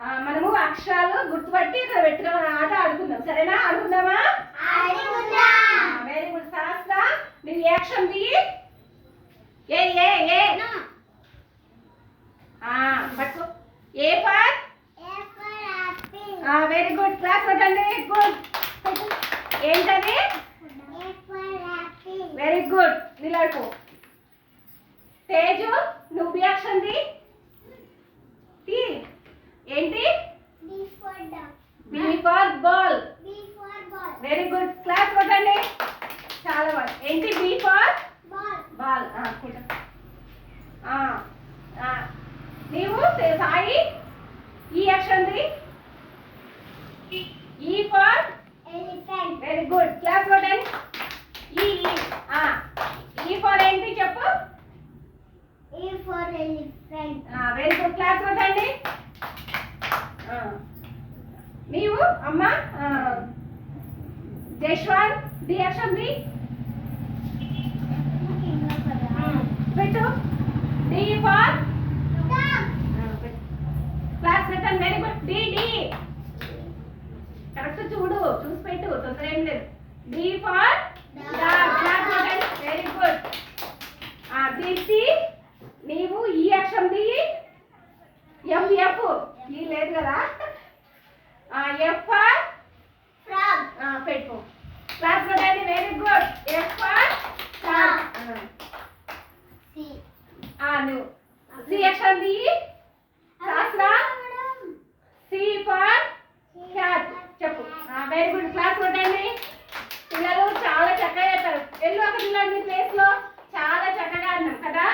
మనము అక్షరాలు గుర్తుపట్టి ఇక్కడ పెట్టుకున్న. ఆట ఆడుకుందాం. సరేనా? ఆడుకుందామా? వెరీ గుడ్ శాస్త్ర నువ్వు ఏ ఏ ఏ పట్టుకో. A for very good claps పెట్టండి గుడ్ ఏంటది? వెరీ గుడ్ నిలబడు తేజు నువ్వు రియాక్షన్ ది టీ ఏంటి? B for ball very good claps కొట్టండి. చాలా బాగా. ఏంటి? బి ఫర్ బాల్ నీవు Sai E action the? E for very good claps కొట్టండి. ఈ ఈ ఆ. ఈ ఫర్ ఏంటి చెప్పు? వెరీ గుడ్ క్లాస్ కొట్టండి ఆ. నీవు అమ్మ జశ్వాన్ ది యాక్షన్ ది పెట్టు. D for claps return very good D D correct చూడు చూసి పెట్టు తొందర ఏం లేదు. D. For claps return very good Deepti నీవు ఈ అక్షరం ది ఎఫ్ ఎఫ్ ఈ లేదు కదా. ఎఫ్ ఫర్ ఫ్రాగ్ పెట్టుకో. క్లాస్లో రండి very good F for frog C ఆ. నువ్వు సి అక్షరం ది క్లాస్ రా సి ఫర్ క్యాట్ చెప్పు. వెరీ గుడ్ క్లాస్లో రండి పిల్లలు చాలా చక్కగా చేస్తారు. వెళ్ళు అక్కడ మీ ప్లేస్లో చాలా చక్కగా అన్నాం కదా?